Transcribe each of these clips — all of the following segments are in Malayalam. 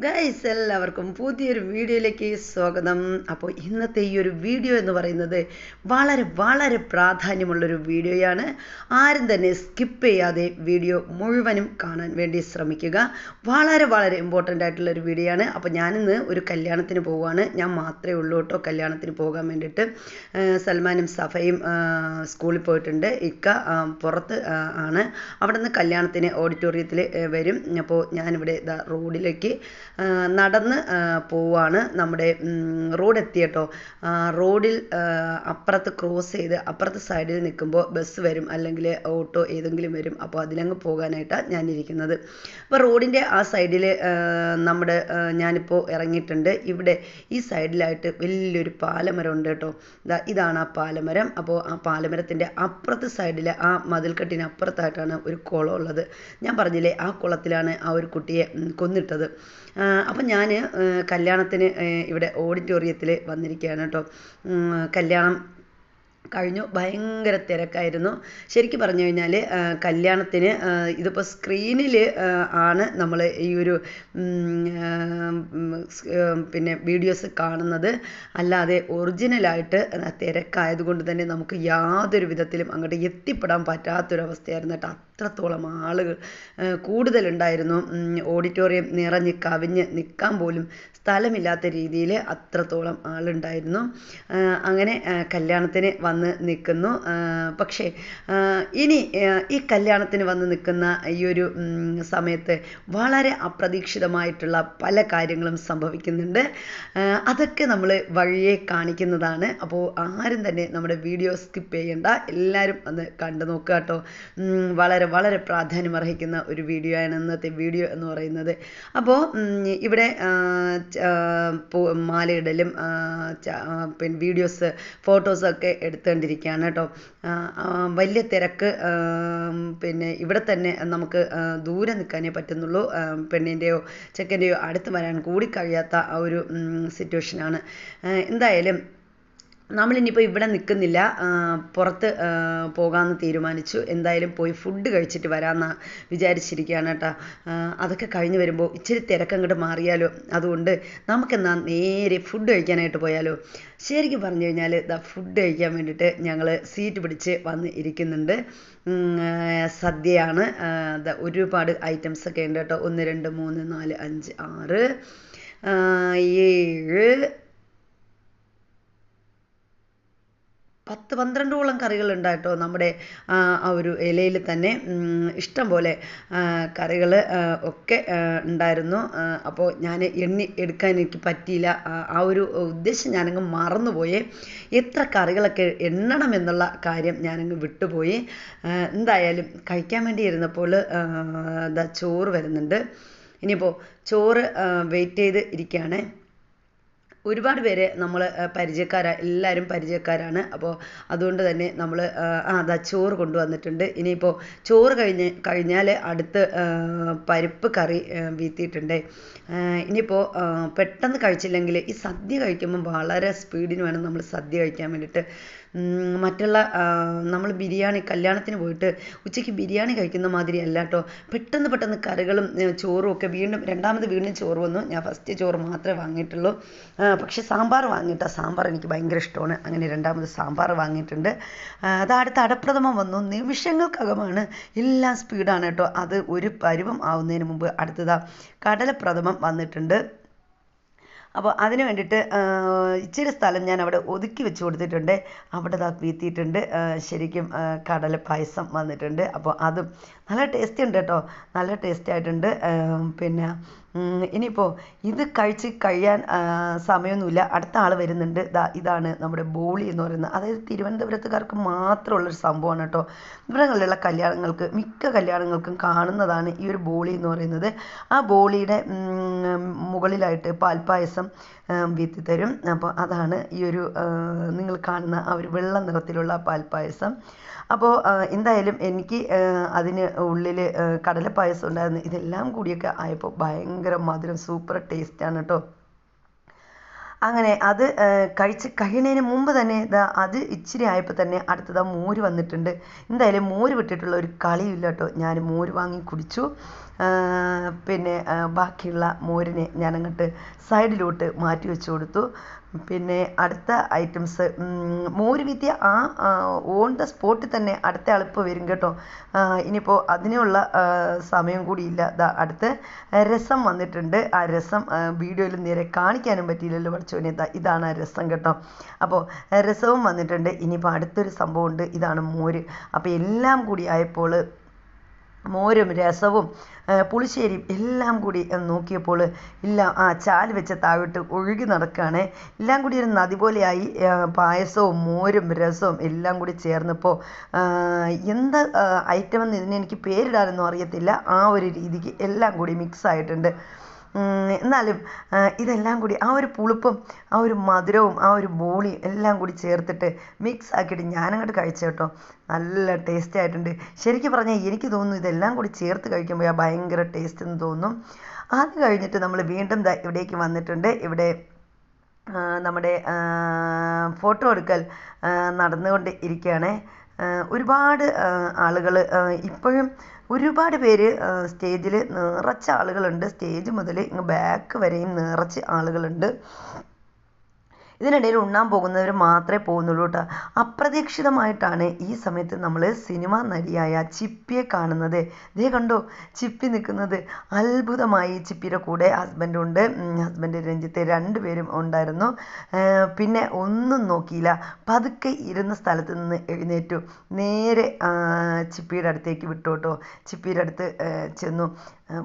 ഗൈസ് എല്ലാവർക്കും പുതിയൊരു വീഡിയോയിലേക്ക് സ്വാഗതം. അപ്പോൾ ഇന്നത്തെ ഈ ഒരു വീഡിയോ എന്ന് പറയുന്നത് വളരെ വളരെ പ്രാധാന്യമുള്ളൊരു വീഡിയോയാണ്. ആരും തന്നെ സ്കിപ്പ് ചെയ്യാതെ വീഡിയോ മുഴുവനും കാണാൻ വേണ്ടി ശ്രമിക്കുക. വളരെ വളരെ ഇമ്പോർട്ടന്റ് ആയിട്ടുള്ള ഒരു വീഡിയോ ആണ് അപ്പോൾ ഞാനിന്ന് ഒരു കല്യാണത്തിന് പോവുകയാണ്. ഞാൻ മാത്രമേ ഉള്ളൂ കേട്ടോ കല്യാണത്തിന് പോകാൻ വേണ്ടിയിട്ട്. സൽമാനും സഫയും സ്കൂളിൽ പോയിട്ടുണ്ട്. ഇക്ക പുറത്ത് ആണ്. അവിടെ നിന്ന് കല്യാണത്തിന് ഓഡിറ്റോറിയത്തിൽ വരും. അപ്പോൾ ഞാനിവിടെ റോഡിലേക്ക് നടന്ന് പോവാണ് നമ്മുടെ റോഡ് എത്തിയട്ടോ ആ, റോഡിൽ അപ്പുറത്ത് ക്രോസ് ചെയ്ത് അപ്പുറത്തെ സൈഡിൽ നിൽക്കുമ്പോൾ ബസ് വരും അല്ലെങ്കിൽ ഓട്ടോ ഏതെങ്കിലും വരും. അപ്പോൾ അതിലങ്ങ് പോകാനായിട്ടാണ് ഞാനിരിക്കുന്നത്. അപ്പോൾ റോഡിന്റെ ആ സൈഡിൽ നമ്മുടെ ഞാനിപ്പോൾ ഇറങ്ങിയിട്ടുണ്ട്. ഇവിടെ ഈ സൈഡിലായിട്ട് വലിയൊരു പാലമരം ഉണ്ട് കേട്ടോ. ഇതാണ് ആ പാലമരം. അപ്പോൾ ആ പാലമരത്തിന്റെ അപ്പുറത്തെ സൈഡിൽ ആ മതിൽക്കെട്ടിന് അപ്പുറത്തായിട്ടാണ് ഒരു കുളം ഉള്ളത്. ഞാൻ പറഞ്ഞില്ലേ ആ കുളത്തിലാണ് ആ ഒരു കുട്ടിയെ കൊന്നിട്ടത്. അപ്പം ഞാൻ കല്യാണത്തിന് ഇവിടെ ഓഡിറ്റോറിയത്തിൽ വന്നിരിക്കുകയാണ് കേട്ടോ കല്യാണം കഴിഞ്ഞു. ഭയങ്കര തിരക്കായിരുന്നു. ശരിക്കും പറഞ്ഞു കഴിഞ്ഞാൽ കല്യാണത്തിന് ഇതിപ്പോൾ സ്ക്രീനിൽ ആണ് നമ്മൾ ഈ ഒരു പിന്നെ വീഡിയോസ് കാണുന്നത്. അല്ലാതെ ഒറിജിനലായിട്ട് തിരക്കായതുകൊണ്ട് തന്നെ നമുക്ക് യാതൊരു വിധത്തിലും അങ്ങോട്ട് എത്തിപ്പെടാൻ പറ്റാത്തൊരവസ്ഥയായിരുന്നു കേട്ടോ. അത്രത്തോളം ആളുകൾ കൂടുതലുണ്ടായിരുന്നു. ഓഡിറ്റോറിയം നിറഞ്ഞ് കവിഞ്ഞ് നിൽക്കാൻ പോലും സ്ഥലമില്ലാത്ത രീതിയിൽ അത്രത്തോളം ആളുണ്ടായിരുന്നു. അങ്ങനെ കല്യാണത്തിന് വന്ന് നിൽക്കുന്നു. പക്ഷേ ഇനി ഈ കല്യാണത്തിന് വന്ന് നിൽക്കുന്ന ഈ ഒരു സമയത്ത് വളരെ അപ്രതീക്ഷിതമായിട്ടുള്ള പല കാര്യങ്ങളും സംഭവിക്കുന്നുണ്ട്. അതൊക്കെ നമ്മൾ വഴിയെ കാണിക്കുന്നതാണ്. അപ്പോൾ ആരും തന്നെ നമ്മുടെ വീഡിയോ സ്കിപ്പ് ചെയ്യേണ്ട. എല്ലാവരും ഒന്ന് കണ്ടു നോക്കുക കേട്ടോ. വളരെ വളരെ പ്രാധാന്യം അർഹിക്കുന്ന ഒരു വീഡിയോ ആണ് ഇന്നത്തെ വീഡിയോ എന്ന് പറയുന്നത്. അപ്പോൾ ഇവിടെ മാലയിടലും പിന്നെ വീഡിയോസ് ഫോട്ടോസൊക്കെ എടുത്തുകൊണ്ടിരിക്കുകയാണ് കേട്ടോ. വലിയ തിരക്ക് പിന്നെ ഇവിടെ തന്നെ നമുക്ക് ദൂരെ നിൽക്കാനേ പറ്റുന്നുള്ളൂ. പെണ്ണിന്റെയോ ചെക്കന്റെയോ അടുത്ത് വരാൻ കൂടി കഴിയാത്ത ആ ഒരു സിറ്റുവേഷനാണ് എന്തായാലും നമ്മളിനിയിപ്പോൾ ഇവിടെ നിൽക്കുന്നില്ല പുറത്ത് പോകാമെന്ന് തീരുമാനിച്ചു. എന്തായാലും പോയി ഫുഡ് കഴിച്ചിട്ട് വരാമെന്ന് വിചാരിച്ചിരിക്കുകയാണ് കേട്ടോ. അതൊക്കെ കഴിഞ്ഞ് വരുമ്പോൾ ഇച്ചിരി തിരക്കങ്ങോട്ട് മാറിയാലോ? അതുകൊണ്ട് നമുക്കെന്നാ നേരെ ഫുഡ് കഴിക്കാനായിട്ട് പോയാലോ? ശരിക്കും പറഞ്ഞു കഴിഞ്ഞാൽ ഇതാ ഫുഡ് കഴിക്കാൻ വേണ്ടിയിട്ട് ഞങ്ങൾ സീറ്റ് പിടിച്ച് വന്ന് ഇരിക്കുന്നുണ്ട്. സദ്യയാണ്. ഒരുപാട് ഐറ്റംസ് ഒക്കെ ഉണ്ട് കേട്ടോ. ഒന്ന് രണ്ട് മൂന്ന് നാല് അഞ്ച് ആറ് ഏഴ് പത്ത് പന്ത്രണ്ടോളം കറികൾ ഉണ്ടായിട്ടോ നമ്മുടെ ആ ഒരു ഇലയിൽ തന്നെ. ഇഷ്ടം പോലെ കറികൾ ഒക്കെ ഉണ്ടായിരുന്നു. അപ്പോൾ ഞാൻ എണ്ണി എടുക്കാൻ എനിക്ക് പറ്റിയില്ല. ആ, ഒരു ഉദ്ദേശം ഞാനങ്ങ് മറന്നുപോയി. എത്ര കറികളൊക്കെ എണ്ണണം എന്നുള്ള കാര്യം ഞാനങ്ങ് വിട്ടുപോയി. എന്തായാലും കഴിക്കാൻ വേണ്ടി ഇരുന്നപ്പോൾ എന്താ ചോറ് വരുന്നുണ്ട്. ഇനിയിപ്പോൾ ചോറ് വെയിറ്റ് ചെയ്ത് ഇരിക്കുകയാണേ. ഒരുപാട് പേര് നമ്മൾ പരിചയക്കാരാണ് എല്ലാവരും പരിചയക്കാരാണ്. അപ്പോൾ അതുകൊണ്ട് തന്നെ നമ്മൾ ആ അതാ ചോറ് കൊണ്ടുവന്നിട്ടുണ്ട്. ഇനിയിപ്പോൾ ചോറ് കഴിഞ്ഞ് കഴിഞ്ഞാൽ അടുത്ത് പരിപ്പ് കറി വീത്തിയിട്ടുണ്ട്. ഇനിയിപ്പോൾ പെട്ടെന്ന് കഴിച്ചില്ലെങ്കിൽ ഈ സദ്യ കഴിക്കുമ്പോൾ വളരെ സ്പീഡിന് വേണം നമ്മൾ സദ്യ കഴിക്കാൻ വേണ്ടിയിട്ട് മറ്റുള്ള നമ്മൾ ബിരിയാണി കല്യാണത്തിന് പോയിട്ട് ഉച്ചയ്ക്ക് ബിരിയാണി കഴിക്കുന്ന മാതിരി അല്ല കേട്ടോ പെട്ടെന്ന് പെട്ടെന്ന് കറികളും ചോറും ഒക്കെ വീണ്ടും രണ്ടാമത് വീണ്ടും ചോറ് വന്നു. ഞാൻ ഫസ്റ്റ് ചോറ് മാത്രമേ വാങ്ങിയിട്ടുള്ളൂ. പക്ഷേ സാമ്പാർ വാങ്ങിയിട്ടാ. സാമ്പാർ എനിക്ക് ഭയങ്കര ഇഷ്ടമാണ്. അങ്ങനെ രണ്ടാമത് സാമ്പാർ വാങ്ങിയിട്ടുണ്ട്. അത് അടുത്ത അടപ്രഥമം വന്നു. നിമിഷങ്ങൾക്കകമാണ് എല്ലാം സ്പീഡാണ് കേട്ടോ അത് ഒരു പരുവം ആവുന്നതിന് മുമ്പ് അടുത്തതാ കടലപ്രഥമം വന്നിട്ടുണ്ട്. അപ്പോൾ അതിന് വേണ്ടിയിട്ട് ഇച്ചിരി സ്ഥലം ഞാൻ അവിടെ ഒതുക്കി വെച്ച് കൊടുത്തിട്ടുണ്ട്. അവിടെ ദാ വീത്തിയിട്ടുണ്ട്. ശരിക്കും കടല പായസം വന്നിട്ടുണ്ട്. അപ്പോൾ അതും നല്ല ടേസ്റ്റി ഉണ്ട് കേട്ടോ. നല്ല ടേസ്റ്റി ആയിട്ടുണ്ട്. പിന്നെ ഇനിയിപ്പോൾ ഇത് കഴിച്ച് കഴിയാൻ സമയമൊന്നുമില്ല അടുത്ത ആൾ വരുന്നുണ്ട്. ഇതാ ഇതാണ് നമ്മുടെ ബോളി എന്ന് പറയുന്നത് അതായത് തിരുവനന്തപുരത്തുകാർക്ക് മാത്രമുള്ളൊരു സംഭവമാണ് കേട്ടോ. ഇവിടങ്ങളിലുള്ള കല്യാണങ്ങൾക്ക് മിക്ക കല്യാണങ്ങൾക്കും കാണുന്നതാണ് ഈ ഒരു ബോളി എന്ന് പറയുന്നത്. ആ ബോളിയുടെ മുകളിലായിട്ട് പാൽപ്പായസം വീത്തി തരും അപ്പോൾ അതാണ് ഈ ഒരു നിങ്ങൾ കാണുന്ന ആ ഒരു വെള്ള നിറത്തിലുള്ള പാൽപ്പായസം. അപ്പോൾ എന്തായാലും എനിക്ക് അതിന് ഉള്ളിൽ കടലപ്പായസം ഉണ്ടായിരുന്നു. ഇതെല്ലാം കൂടിയൊക്കെ ആയപ്പോൾ ഭയങ്കര മധുരം സൂപ്പർ ടേസ്റ്റാണ് കേട്ടോ അങ്ങനെ അത് കഴിച്ച് കഴിയുന്നതിന് മുമ്പ് തന്നെ ഇതാ അത് ഇച്ചിരി ആയപ്പോൾ തന്നെ അടുത്തതാ മോര് വന്നിട്ടുണ്ട്. എന്തായാലും മോര് വിട്ടിട്ടുള്ള ഒരു കളിയില്ല കേട്ടോ ഞാൻ മോര് വാങ്ങി കുടിച്ചു. പിന്നെ ബാക്കിയുള്ള മോരിനെ ഞാനങ്ങോട്ട് സൈഡിലോട്ട് മാറ്റി വെച്ച് കൊടുത്തു. പിന്നെ അടുത്ത ഐറ്റംസ് മോര് വിദ്യ ആ ഓൺ ദ സ്പോട്ടിൽ തന്നെ അടുത്ത ആളിപ്പോൾ വരും കേട്ടോ. ഇനിയിപ്പോൾ അതിനുള്ള സമയം കൂടിയില്ല ദാ അടുത്ത് രസം വന്നിട്ടുണ്ട്. ആ രസം വീഡിയോയിൽ നേരെ കാണിക്കാനും പറ്റിയില്ലല്ലോ പഠിച്ചോനെ ഇതാണ് ആ രസം കേട്ടോ. അപ്പോൾ രസവും വന്നിട്ടുണ്ട്. ഇനിയിപ്പോൾ അടുത്തൊരു സംഭവമുണ്ട്. ഇതാണ് മോര്. അപ്പോൾ എല്ലാം കൂടി ആയപ്പോൾ മോരും രസവും പുളിശ്ശേരിയും എല്ലാം കൂടി നോക്കിയപ്പോൾ ഇല്ല ആ ചാൽ വെച്ച താഴോട്ട് ഒഴുകി നടക്കുകയാണ് എല്ലാം കൂടി ഒരു നദി പോലെയായി പായസവും മോരും രസവും എല്ലാം കൂടി ചേർന്നപ്പോൾ എന്ത് ഐറ്റം എന്ന് ഇതിന് എനിക്ക് പേരിടാനൊന്നും അറിയത്തില്ല. ആ ഒരു രീതിക്ക് എല്ലാം കൂടി മിക്സ് ആയിട്ടുണ്ട്. എന്നാലും ഇതെല്ലാം കൂടി ആ ഒരു പുളിപ്പും ആ ഒരു മധുരവും ആ ഒരു ബോളിയും എല്ലാം കൂടി ചേർത്തിട്ട് മിക്സ് ആക്കിയിട്ട് ഞാനങ്ങോട്ട് കഴിച്ചു കേട്ടോ നല്ല ടേസ്റ്റ് ആയിട്ടുണ്ട്. ശരിക്കും പറഞ്ഞാൽ എനിക്ക് തോന്നുന്നു ഇതെല്ലാം കൂടി ചേർത്ത് കഴിക്കുമ്പോൾ ആ ഭയങ്കര ടേസ്റ്റ് എന്ന് തോന്നും. അത് കഴിഞ്ഞിട്ട് നമ്മൾ വീണ്ടും ഇവിടേക്ക് വന്നിട്ടുണ്ട്. ഇവിടെ നമ്മുടെ ഫോട്ടോ എടുക്കൽ നടന്നുകൊണ്ട് ഇരിക്കുകയാണ് ഒരുപാട് ആളുകൾ ഇപ്പോഴും ഒരുപാട് പേര് സ്റ്റേജിൽ നിറച്ച ആളുകളുണ്ട്. സ്റ്റേജ് മുതൽ ഇങ്ങ് ബാക്ക് വരെയും നിറച്ച് ആളുകളുണ്ട്. ഇതിനിടയിൽ ഉണ്ണാൻ പോകുന്നവർ മാത്രമേ പോകുന്നുള്ളൂ കേട്ടോ. അപ്രതീക്ഷിതമായിട്ടാണ് ഈ സമയത്ത് നമ്മൾ സിനിമ നടിയായ ചിപ്പിയെ കാണുന്നത്. ദേ കണ്ടോ? ചിപ്പി നിൽക്കുന്നത്. അത്ഭുതമായി ചിപ്പിയുടെ കൂടെ ഹസ്ബൻഡുണ്ട് ഹസ്ബൻഡ് രഞ്ജിത്ത് രണ്ടുപേരും ഉണ്ടായിരുന്നു. പിന്നെ ഒന്നും നോക്കിയില്ല. പതുക്കെ ഇരുന്ന സ്ഥലത്ത് നിന്ന് എഴുന്നേറ്റു. നേരെ ചിപ്പിയുടെ അടുത്തേക്ക് വിട്ടു കേട്ടോ. ചിപ്പിയുടെ അടുത്ത് ചെന്നു.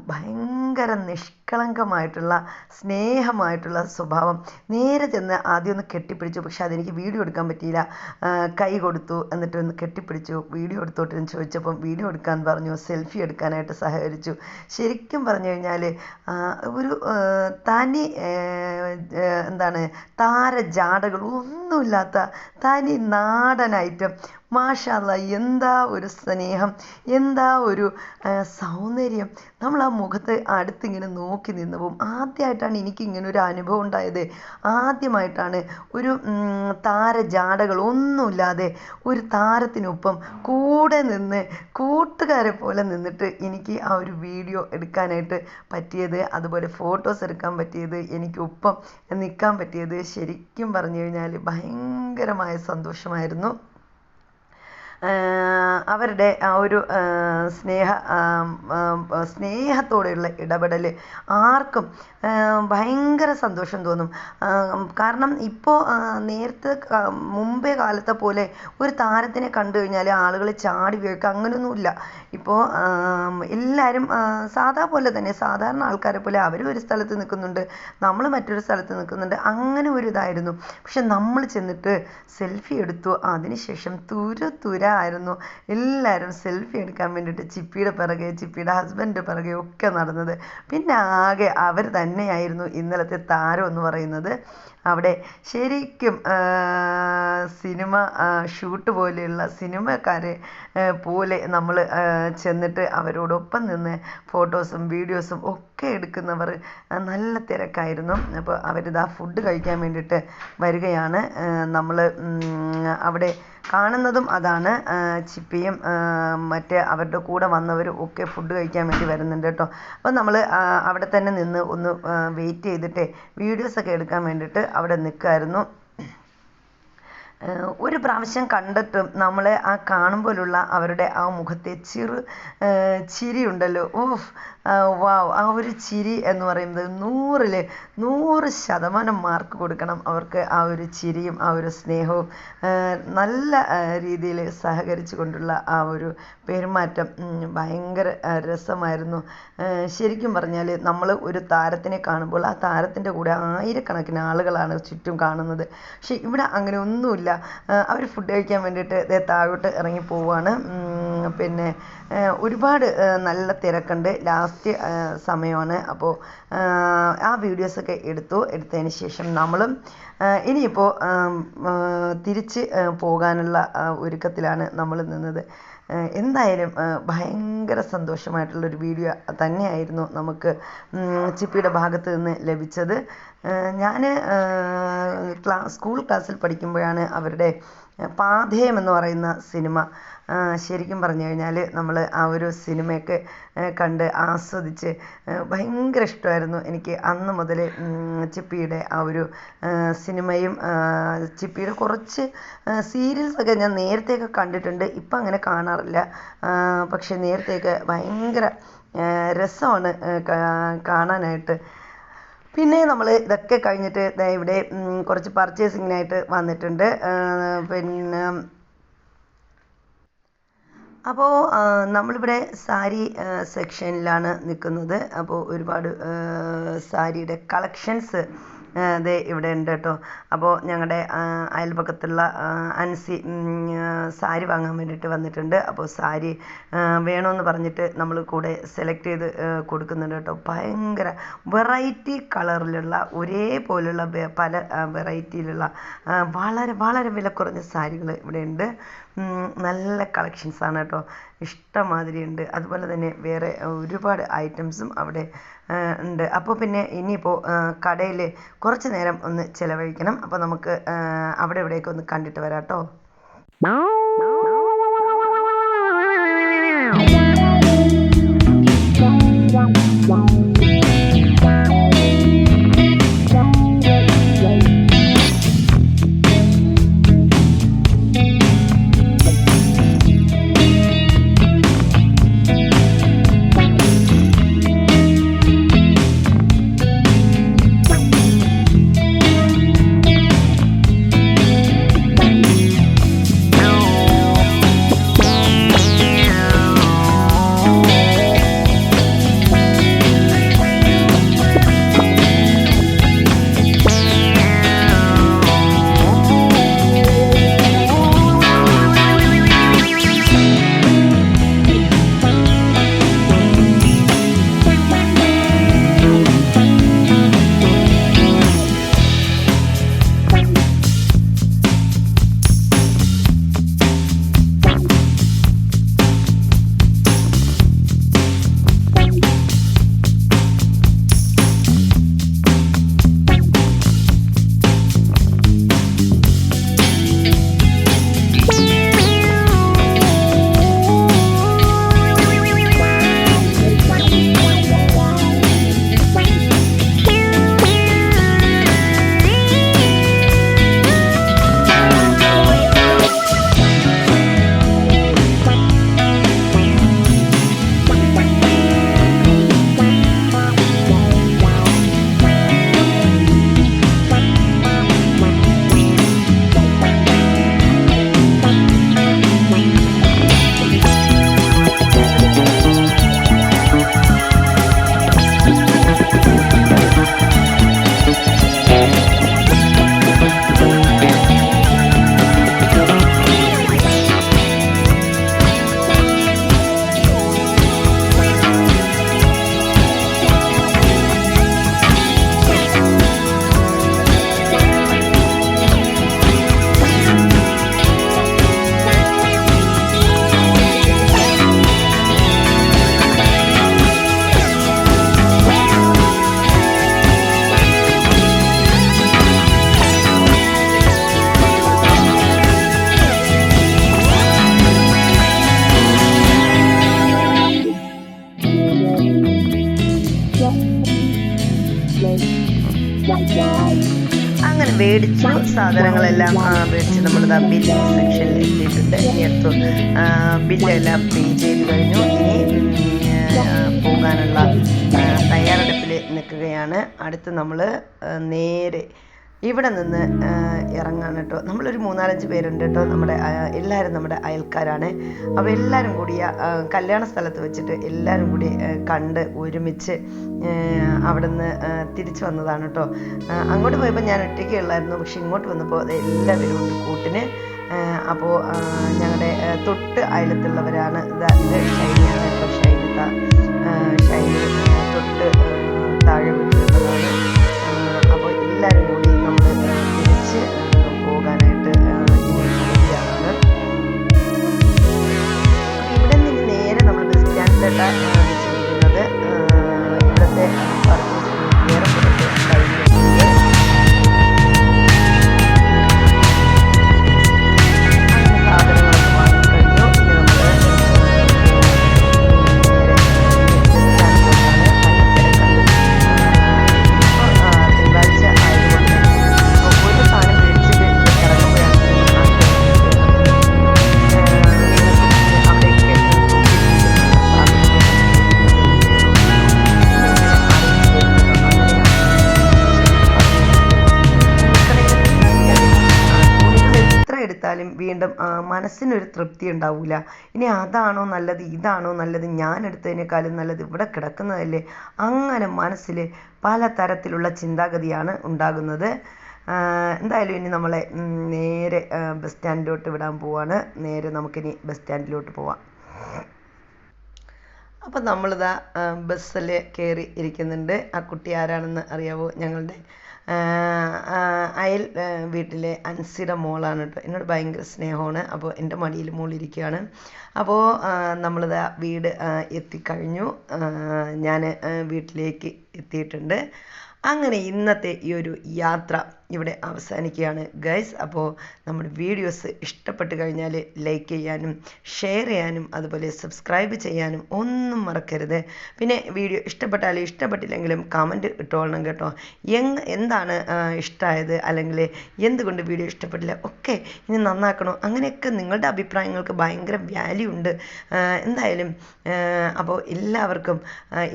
ഭയങ്കര നിഷ്കളങ്കമായിട്ടുള്ള സ്നേഹമായിട്ടുള്ള സ്വഭാവം. നേരെ ചെന്ന് ആദ്യം ഒന്ന് കെട്ടിപ്പിടിച്ചു. പക്ഷെ അതെനിക്ക് വീഡിയോ എടുക്കാൻ പറ്റിയില്ല. കൈ കൊടുത്തു. എന്നിട്ട് ഒന്ന് കെട്ടിപ്പിടിച്ചു. വീഡിയോ എടുത്തോട്ടെന്ന് ചോദിച്ചപ്പം വീഡിയോ എടുക്കാൻ പറഞ്ഞു. സെൽഫി എടുക്കാനായിട്ട് സഹകരിച്ചു. ശരിക്കും പറഞ്ഞു കഴിഞ്ഞാൽ ഒരു തനി എന്താണ് താരജാടകൾ ഒന്നുമില്ലാത്ത തനി നാടൻ ഐറ്റം. മാഷാല്ല എന്താ ഒരു സ്നേഹം? എന്താ ഒരു സൗന്ദര്യം? നമ്മൾ ആ മുഖത്ത് അടുത്തിങ്ങനെ നോക്കി നിന്ന് പോകും. ആദ്യമായിട്ടാണ് എനിക്ക് ഇങ്ങനെ ഒരു അനുഭവം ഉണ്ടായത്. ആദ്യമായിട്ടാണ് ഒരു താരജാടകൾ ഒന്നുമില്ലാതെ ഒരു താരത്തിനൊപ്പം കൂടെ നിന്ന് കൂട്ടുകാരെ പോലെ നിന്നിട്ട് എനിക്ക് ആ ഒരു വീഡിയോ എടുക്കാനായിട്ട് പറ്റിയത് അതുപോലെ ഫോട്ടോസ് എടുക്കാൻ പറ്റിയത് എനിക്കൊപ്പം നിൽക്കാൻ പറ്റിയത് ശരിക്കും പറഞ്ഞു കഴിഞ്ഞാൽ ഭയങ്കരമായ സന്തോഷമായിരുന്നു. അവരുടെ ആ ഒരു സ്നേഹ സ്നേഹത്തോടെയുള്ള ഇടപെടൽ ആർക്കും ഭയങ്കര സന്തോഷം തോന്നും. കാരണം ഇപ്പോൾ നേരത്തെ മുമ്പേ കാലത്തെ പോലെ ഒരു താരത്തിനെ കണ്ടു കഴിഞ്ഞാൽ ആളുകൾ ചാടി വീഴുക അങ്ങനെയൊന്നുമില്ല ഇപ്പോൾ എല്ലാവരും സാധാ പോലെ തന്നെ സാധാരണ ആൾക്കാരെ പോലെ അവരും ഒരു സ്ഥലത്ത് നിൽക്കുന്നുണ്ട് നമ്മൾ മറ്റൊരു സ്ഥലത്ത് നിൽക്കുന്നുണ്ട് അങ്ങനെ ഒരു ഇതായിരുന്നു. പക്ഷെ നമ്മൾ ചെന്നിട്ട് സെൽഫി എടുത്തു അതിനുശേഷം തുര തുര ആയിരുന്നു. എല്ലാവരും സെൽഫി എടുക്കാൻ വേണ്ടിയിട്ട് ചിപ്പിയുടെ പിറകെ ചിപ്പിയുടെ ഹസ്ബൻഡ് പിറകെ ഒക്കെ നടന്നത്. പിന്നെ ആകെ അവർ തന്നെയായിരുന്നു ഇന്നലത്തെ താരം എന്ന് പറയുന്നത്. അവിടെ ശരിക്കും സിനിമ ഷൂട്ട് പോലെയുള്ള സിനിമക്കാരെ പോലെ നമ്മൾ ചെന്നിട്ട് അവരോടൊപ്പം നിന്ന് ഫോട്ടോസും വീഡിയോസും ഒക്കെ എടുക്കുന്നവർ നല്ല തിരക്കായിരുന്നു. അപ്പോൾ അവരിതാ ഫുഡ് കഴിക്കാൻ വേണ്ടിയിട്ട് വരികയാണ്. നമ്മൾ അവിടെ കാണുന്നതും അതാണ്. ചിപ്പിയും മറ്റേ അവരുടെ കൂടെ വന്നവരും ഒക്കെ ഫുഡ് കഴിക്കാൻ വേണ്ടി വരുന്നുണ്ട് കേട്ടോ. അപ്പോൾ നമ്മൾ അവിടെ തന്നെ നിന്ന് ഒന്ന് വെയിറ്റ് ചെയ്തിട്ട് വീഡിയോസൊക്കെ എടുക്കാൻ വേണ്ടിയിട്ട് അവിടെ നിൽക്കുമായിരുന്നു ഒരു പ്രാവശ്യം കണ്ടിട്ടും നമ്മളെ ആ കാണുമ്പോഴുള്ള അവരുടെ ആ മുഖത്തെ ചിറു ചിരി ഉണ്ടല്ലോ ഓഫ് വാവ് ആ ഒരു ചിരി എന്ന് പറയുന്നത് നൂറിൽ നൂറ് ശതമാനം മാർക്ക് കൊടുക്കണം അവർക്ക് ആ ഒരു ചിരിയും ആ ഒരു സ്നേഹവും നല്ല രീതിയിൽ സഹകരിച്ചു കൊണ്ടുള്ള ആ ഒരു പെരുമാറ്റം ഭയങ്കര രസമായിരുന്നു. ശരിക്കും പറഞ്ഞാൽ നമ്മൾ ഒരു താരത്തിനെ കാണുമ്പോൾ ആ താരത്തിന്റെ കൂടെ ആയിരക്കണക്കിന് ആളുകളാണ് ചുറ്റും കാണുന്നത്. പക്ഷെ ഇവിടെ അങ്ങനെ ഒന്നുമില്ല. അവർ ഫുഡ് കഴിക്കാൻ വേണ്ടിയിട്ട് ദേ താഴോട്ട് ഇറങ്ങി പോവുകയാണ് പിന്നെ ഒരുപാട് നല്ല തിരക്കുണ്ട്. ലാസ്റ്റ് സമയമാണ്. അപ്പോൾ ആ വീഡിയോസൊക്കെ എടുത്തു. എടുത്തതിന് ശേഷം നമ്മളും ഇനിയിപ്പോൾ തിരിച്ച് പോകാനുള്ള ഒരുക്കത്തിലാണ് നമ്മൾ നിന്നത്. എന്തായാലും ഭയങ്കര സന്തോഷമായിട്ടുള്ളൊരു വീഡിയോ തന്നെയായിരുന്നു നമുക്ക് ചിപ്പിയുടെ ഭാഗത്ത് നിന്ന് ലഭിച്ചത്. ഞാൻ ക്ലാ സ്കൂൾ ക്ലാസ്സിൽ പഠിക്കുമ്പോഴാണ് അവരുടെ പാഥേയം എന്ന് പറയുന്ന സിനിമ ശരിക്കും പറഞ്ഞു കഴിഞ്ഞാൽ നമ്മൾ ആ ഒരു സിനിമയൊക്കെ കണ്ട് ആസ്വദിച്ച് ഭയങ്കര ഇഷ്ടമായിരുന്നു. എനിക്ക് അന്ന് മുതൽ ചിപ്പിയുടെ ആ ഒരു സിനിമയും ചിപ്പിയുടെ കുറച്ച് സീരിയൽസൊക്കെ ഞാൻ നേരത്തെയൊക്കെ കണ്ടിട്ടുണ്ട്. ഇപ്പം അങ്ങനെ കാണാറില്ല. പക്ഷെ നേരത്തെയൊക്കെ ഭയങ്കര രസമാണ് കാണാനായിട്ട്. പിന്നെ നമ്മൾ ഇതൊക്കെ കഴിഞ്ഞിട്ട് ഇവിടെ കുറച്ച് പർച്ചേസിങ്ങിനായിട്ട് വന്നിട്ടുണ്ട്. പിന്നെ അപ്പോൾ നമ്മളിവിടെ സാരി സെക്ഷനിലാണ് നിൽക്കുന്നത്. അപ്പോൾ ഒരുപാട് സാരിയുടെ കളക്ഷൻസ് ദേ ഇവിടെ ഉണ്ട് കേട്ടോ. അപ്പോൾ ഞങ്ങളുടെ അയൽപക്കത്തുള്ള അൻസി സാരി വാങ്ങാൻ വേണ്ടിയിട്ട് വന്നിട്ടുണ്ട്. അപ്പോൾ സാരി വേണമെന്ന് പറഞ്ഞിട്ട് നമ്മൾ കൂടെ സെലക്ട് ചെയ്ത് കൊടുക്കുന്നുണ്ട് കേട്ടോ. ഭയങ്കര വെറൈറ്റി കളറിലുള്ള ഒരേപോലുള്ള പല വെറൈറ്റിയിലുള്ള വളരെ വളരെ വില കുറഞ്ഞ സാരികൾ ഇവിടെ ഉണ്ട്. നല്ല കളക്ഷൻസ് ആണ് കേട്ടോ. ഇഷ്ടമാതിരി ഉണ്ട് അതുപോലെ തന്നെ വേറെ ഒരുപാട് ഐറ്റംസും അവിടെ ഉണ്ട്. അപ്പോൾ പിന്നെ ഇനിയിപ്പോൾ കടയിൽ കുറച്ച് നേരം ഒന്ന് ചിലവഴിക്കണം. അപ്പോൾ നമുക്ക് അവിടെ ഇവിടെയൊക്കെ ഒന്ന് കണ്ടിട്ട് വരാം കേട്ടോ. അങ്ങനെ മേടിച്ചു സാധനങ്ങളെല്ലാം മേടിച്ച് നമ്മളിതാ ബില്ലിംഗ് സെക്ഷനിൽ എത്തിയിട്ടുണ്ട്. അടുത്ത് ബില്ലെല്ലാം പേ ചെയ്ത് കഴിഞ്ഞു. ഇനി പോകാനുള്ള തയ്യാറെടുപ്പിൽ നിൽക്കുകയാണ്. അടുത്ത് നമ്മൾ നേരെ ഇവിടെ നിന്ന് ഇറങ്ങാണ് കേട്ടോ നമ്മളൊരു മൂന്നാലഞ്ച് പേരുണ്ട് കേട്ടോ നമ്മുടെ എല്ലാവരും നമ്മുടെ അയൽക്കാരാണ്. അപ്പോൾ എല്ലാവരും കൂടി കല്യാണ സ്ഥലത്ത് വെച്ചിട്ട് എല്ലാവരും കൂടി കണ്ട് ഒരുമിച്ച് അവിടുന്ന് തിരിച്ചു വന്നതാണ് കേട്ടോ അങ്ങോട്ട് പോയപ്പോൾ ഞാൻ ഒറ്റയ്ക്കേ ഉള്ളായിരുന്നു. പക്ഷെ ഇങ്ങോട്ട് വന്നപ്പോൾ എല്ലാവരും ഉണ്ട് കൂട്ടിന്. അപ്പോൾ ഞങ്ങളുടെ തൊട്ട് അയലത്തുള്ളവരാണ്. ഇതാ ഇത് ഷൈനിയാണ് കേട്ടോ ഷൈനിത ഷൈനി തൊട്ട് താഴെ സ്റ്റാൻഡിലോട്ടാണ് ചെയ്യുന്നത് വീണ്ടും മനസ്സിനൊരു തൃപ്തി ഉണ്ടാവില്ല ഇനി അതാണോ നല്ലത്? ഇതാണോ നല്ലത്? ഞാൻ എടുത്തതിനേക്കാളും നല്ലത് ഇവിടെ കിടക്കുന്നതല്ലേ? അങ്ങനെ മനസ്സിൽ പല തരത്തിലുള്ള ചിന്താഗതിയാണ് ഉണ്ടാകുന്നത്. എന്തായാലും ഇനി നമ്മളെ നേരെ ബസ് സ്റ്റാൻഡിലോട്ട് വിടാൻ പോവാണ്. നേരെ നമുക്കിനി ബസ് സ്റ്റാൻഡിലോട്ട് പോവാം. അപ്പം നമ്മളിതാ ബസ്സിൽ കയറി ഇരിക്കുന്നുണ്ട്. ആ കുട്ടി ആരാണെന്ന് അറിയാവോ? ഞങ്ങളുടെ അയൽ വീട്ടിലെ അൻസിയുടെ മോളാണ് കേട്ടോ. എന്നോട് ഭയങ്കര സ്നേഹമാണ്. അപ്പോൾ എന്റെ മടിയിൽ മോളിരിക്കുകയാണ് അപ്പോൾ നമ്മളിതാ വീട് എത്തിക്കഴിഞ്ഞു. ഞാൻ വീട്ടിലേക്ക് എത്തിയിട്ടുണ്ട്. അങ്ങനെ ഇന്നത്തെ ഈ ഒരു യാത്ര ഇവിടെ അവസാനിക്കുകയാണ്. ഗൈസ് അപ്പോൾ നമ്മുടെ വീഡിയോസ് ഇഷ്ടപ്പെട്ട് കഴിഞ്ഞാൽ ലൈക്ക് ചെയ്യാനും ഷെയർ ചെയ്യാനും അതുപോലെ സബ്സ്ക്രൈബ് ചെയ്യാനും ഒന്നും മറക്കരുത്. പിന്നെ വീഡിയോ ഇഷ്ടപ്പെട്ടാലും ഇഷ്ടപ്പെട്ടില്ലെങ്കിലും കമന്റ് ഇട്ടോളണം കേട്ടോ. എങ് എന്താണ് ഇഷ്ടമായത് അല്ലെങ്കിൽ എന്തുകൊണ്ട് വീഡിയോ ഇഷ്ടപ്പെട്ടില്ല? ഒക്കെ ഇനി നന്നാക്കണോ? അങ്ങനെയൊക്കെ നിങ്ങളുടെ അഭിപ്രായങ്ങൾക്ക് ഭയങ്കര വാല്യൂ ഉണ്ട്. എന്തായാലും അപ്പോൾ എല്ലാവർക്കും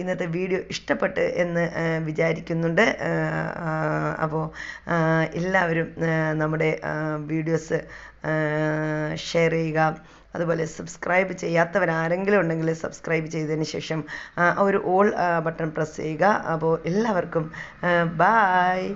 ഇന്നത്തെ വീഡിയോ ഇഷ്ടപ്പെട്ട് എന്ന് വിചാരിക്കുന്നുണ്ട്. അപ്പോൾ എല്ലാവരും നമ്മുടെ വീഡിയോസ് ഷെയർ ചെയ്യുക. അതുപോലെ സബ്സ്ക്രൈബ് ചെയ്യാത്തവരാരെങ്കിലും ഉണ്ടെങ്കിൽ സബ്സ്ക്രൈബ് ചെയ്തതിന് ശേഷം ഒരു ഓൾ ബട്ടൺ പ്രസ് ചെയ്യുക. അപ്പോൾ എല്ലാവർക്കും ബായ്